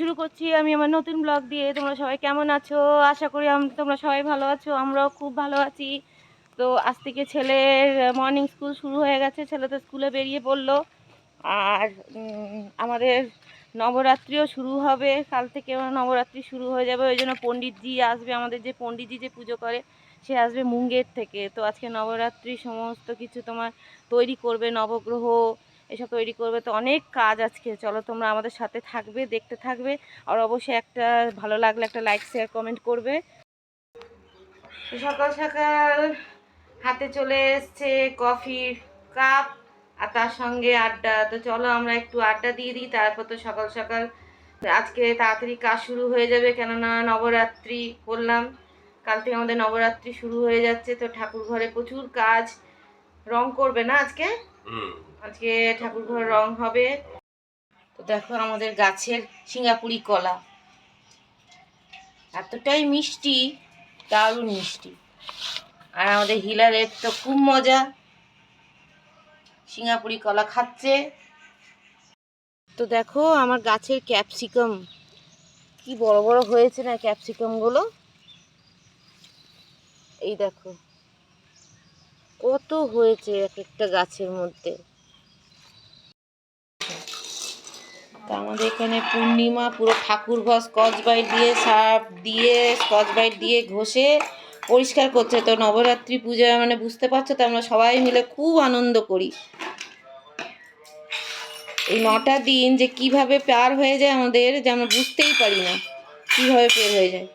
শুরু করছি আমি আমার নতুন ব্লগ দিয়ে। তোমরা সবাই কেমন আছো? আশা করি তোমরা সবাই ভালো আছো, আমরাও খুব ভালো আছি। তো আজ থেকে ছেলের মর্নিং স্কুল শুরু হয়ে গেছে, ছেলে তো স্কুলে বেরিয়ে পড়ল। আর আমাদের নবরাত্রিও শুরু হবে, কাল থেকে নবরাত্রি শুরু হয়ে যাবে। ওই জন্য পণ্ডিতজি আসবে, আমাদের যে পণ্ডিতজি যে পুজো করে, সে আসবে মুঙ্গের থেকে। তো আজকে নবরাত্রি সমস্ত কিছু তোমার তৈরি করবে, নবগ্রহ এসব তৈরি করবে। তো অনেক কাজ আজকে। চলো তোমরা আমাদের সাথে থাকবে, দেখতে থাকবে। আর অবশ্যই একটা ভালো লাগলে একটা লাইক শেয়ার কমেন্ট করবে। সকাল সকাল হাতে চলে এসছে কফির কাপ আর তার সঙ্গে আড্ডা। তো চলো আমরা একটু আড্ডা দিয়ে দিই, তারপর তো সকাল সকাল আজকে তাড়াতাড়ি কাজ শুরু হয়ে যাবে। কেননা নবরাত্রি করলাম কাল থেকে আমাদের নবরাত্রি শুরু হয়ে যাচ্ছে। তো ঠাকুর ঘরে প্রচুর কাজ রং করবে না আজকে? আজকে ঠাকুর ঘর রং হবে। তো দেখো আমাদের গাছের সিঙ্গাপুরি কলা। এতটাই মিষ্টি, দারুণ মিষ্টি। আর আমাদের হিলারের তো খুব মজা। সিঙ্গাপুরি কলা খাচ্ছে। তো দেখো আমার গাছের ক্যাপসিকাম। কি বড় বড় হয়েছে না ক্যাপসিকামগুলো? এই দেখো। কত হয়েছে এক একটা গাছের মধ্যে? তো আমাদের এখানে পূর্ণিমা, পুরো ঠাকুর ঘর স্কচ বাইট দিয়ে সার্ফ দিয়ে, স্কচ বাইট দিয়ে ঘষে পরিষ্কার করছে। তো নবরাত্রি পূজা মানে বুঝতে পারছ তো, আমরা সবাই মিলে খুব আনন্দ করি। এই নটা দিন যে কীভাবে পার হয়ে যায় আমাদের যে আমরা বুঝতেই পারি না, কীভাবে পের হয়ে যায়।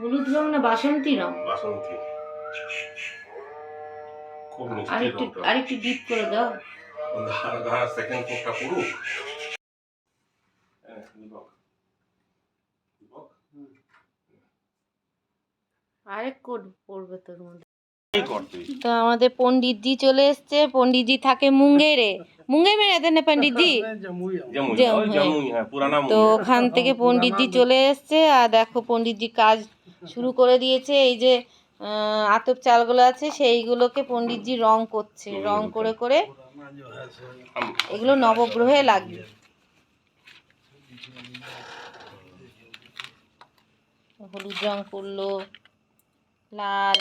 হলুদ রং না বাসন্তী রং? বাসন্তী। খুব মিষ্টি আরেকটু আরেকটু ডিপ করে দাও। ধার ধার সেকেন্ড কোটটা হ্যাঁ? আরেক পড়বে তোর মধ্যে। তো আমাদের পণ্ডিতজি চলে এসছে। পণ্ডিতজি থাকে মুঙ্গেরে। মুঙ্গের মেরে দেন না জামুই, হ্যাঁ, তো ওখান থেকে পণ্ডিতজি চলে এসছে। আর দেখো পণ্ডিতজি কাজ শুরু করে দিয়েছে এই যে আতপ চালগুলো আছে সেইগুলোকে পণ্ডিতজি রং করছে রং করে করে এগুলো নবগ্রহে লাগবে। হলুদ রং করল লাল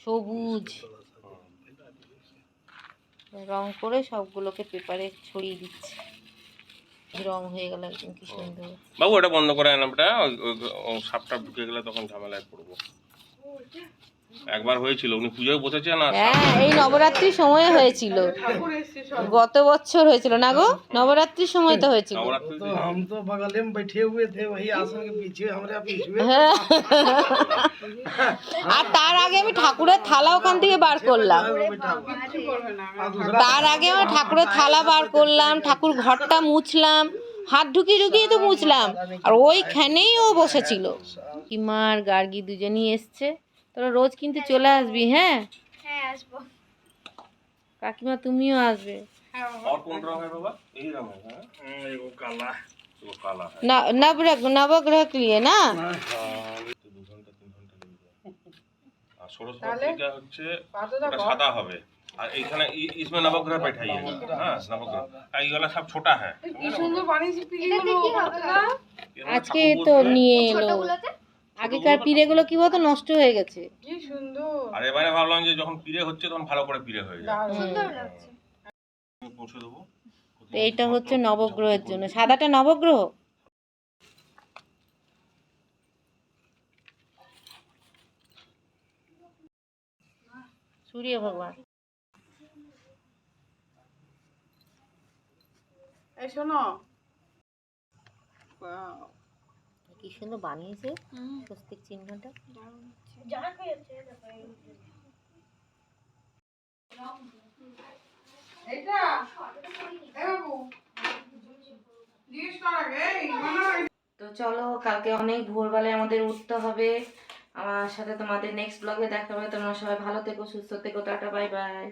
সবুজ রং করে সবগুলোকে পেপারে ছড়িয়ে দিচ্ছে। রং হয়ে গেল একদম কি সুন্দর। বাবু এটা বন্ধ করে আনবটা ওই সাপটা ঢুকে গেলে তখন ঝামেলায় পড়ব। একবার হয়েছিল উনি পুজোয় বসেছেন আর হ্যাঁ এই নবরাত্রির সময় হয়েছিল গত বছর হয়েছিল না গো নবরাত্রির সময় তো হয়েছিল নবরাত্রি तो हम तो बगल में बैठे हुए थे वही आसन के पीछे हमारे पीछे হ্যাঁ আর তার আগে আমি ঠাকুরের থালা ওখান থেকে বার করলাম बैठा हुआ और दूसरा তার আগে আমার ঠাকুরের থালা বার করলাম ঠাকুর ঘরটা মুছলাম হাত ঢুকিয়ে ঢুকিয়ে তো মুছলাম আর ওইখানেই ও বসেছিল কিমার গার্গি দুজনই এসছে তোরা রোজ কিন্তু চলে আসবি হ্যাঁ কাকিমা তুমিও আসবে और कौन रंग है बाबा यही रंग है हाँ? वो काला वो काला है न- नवग्रह नवग्रह के लिए না দু ঘন্টা তিন ঘন্টা লেগে যায় আর ষোড়শ পত্রিকা হচ্ছে ওটা সাদা হবে আর এইখানে ই- इसमें नवग्रह बैठाइएगा हाँ नवग्रह আর ये वाला सब छोटा है আজকে তো নিয়ে এলো আগেকার পিড়েগুলো কি বলতো? নষ্ট হয়ে গেছে। আর এবারে ভাবলাম যে যখন পিড়ে হচ্ছে তখন ভালো করে পিড়ে হয়ে যায়। পৌঁছে দেবো। তো এইটা হচ্ছে নবগ্রহের জন্য। সাদাটা নবগ্রহ? সূর্য ভগবান। কি সুন্দর বানিয়েছে? স্বস্তিক চিহ্নটা। তো চলো কালকে অনেক ভোরবেলায় আমাদের উঠতে হবে। আমার সাথে তোমাদের নেক্সট ব্লগে দেখা হবে। তোমরা সবাই ভালো থেকো সুস্থ থেকো টাটা বাই বাই